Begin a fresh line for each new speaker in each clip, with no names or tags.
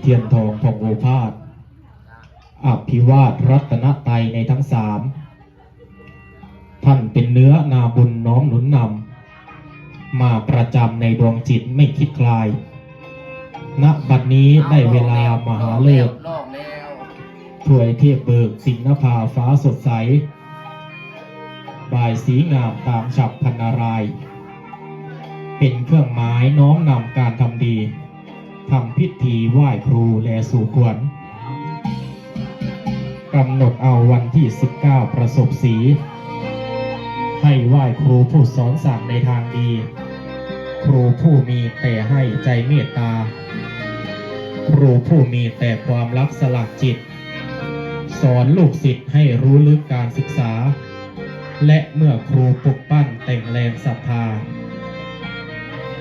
เทียนทองผ่องโอภาสอภิวาทรัตนไตยในทั้งสามท่านเป็นเนื้อนาบุญน้อมหนุนนำมาประจำในดวงจิตไม่คิดคลาย ณ บัดนี้ได้เวลามหาเลิกถวยเทพเบิกสิงนภาฟ้าสดใส บายสีงามตามฉับพันนาราย เป็นเครื่องหมายน้อมนำการทำดี ทำพิธีไหว้ครูแลสู่ขวัญกำหนดเอาวันที่ 19 ประสบสี ให้ไหว้ครูผู้สอนสั่งในทางดี ครูผู้มีแต่ให้ใจเมตตา ครูผู้มีแต่ความรักสลักจิต สอนลูกศิษย์ให้รู้ลึกการศึกษา และเมื่อครูปลุกปั้นแต่งแรงศรัทธา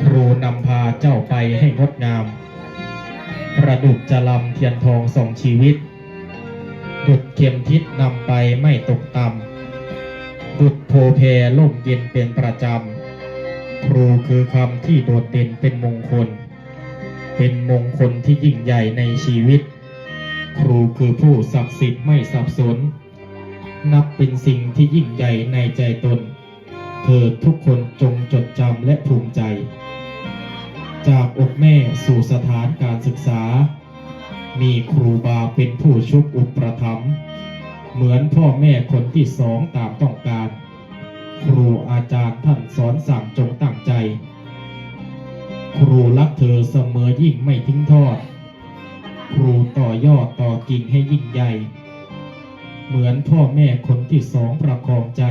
ครูนำพาเจ้าไปให้งดงาม ประดุจจะลำเทียนทองส่องชีวิต ดุดเข็มทิศนำไปไม่ตกต่ำดุดโพเพล่มเย็นเป็นประจำ ครูคือคำที่โดดเด่นเป็นมงคล เป็นมงคลที่ยิ่งใหญ่ในชีวิต ครูคือผู้ศักดิ์สิทธิ์ไม่สับสน นับเป็นสิ่งที่ยิ่งใหญ่ในใจตน เธอทุกคนจงจดจำและภูมิใจ จากอกแม่สู่สถานการศึกษา มีครูบาเป็นผู้ชุบอุปถัมภ์เหมือนพ่อแม่คนที่สองตามต้องการ ครูอาจารย์ท่านสอนสั่งจงตั้งใจ ครูรักเธอเสมอยิ่งไม่ทิ้งทอด ครูต่อยอดต่อกิ่งให้ยิ่งใหญ่ เหมือนพ่อแม่คนที่สองประคองใจ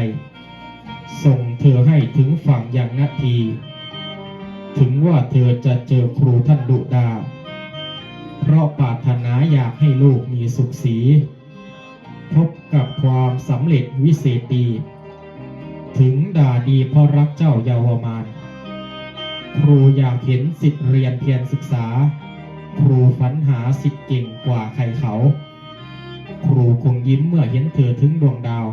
ส่งเธอให้ถึงฝั่งอย่างนาที ถึงว่าเธอจะเจอครูท่านดุดา เพราะปรารถนาอยากให้ลูกมีสุขสี พบกับความสำเร็จวิเศษดีถึงด่าดีเพราะรักเจ้าเยาวมาน ครูอยากเห็นสิทธิเรียนเพียรศึกษา ครูฝันหาสิทธิเก่งกว่าใครเขา ครูคงยิ้มเมื่อเห็นเธอถึงดวงดาว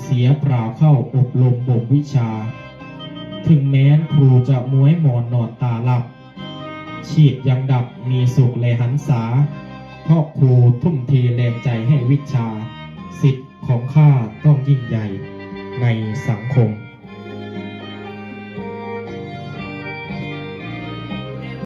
เสียเปล่าเข้าอบรมบ่มวิชา ถึงแม้นครูจะม้วยหมอนนอนตาหลับ ชีพยังดับมีสุขเลยหันษาเพราะครูทุ่มเทแรงใจให้วิชา สิทธิ์ของข้าต้องยิ่งใหญ่ในสังคม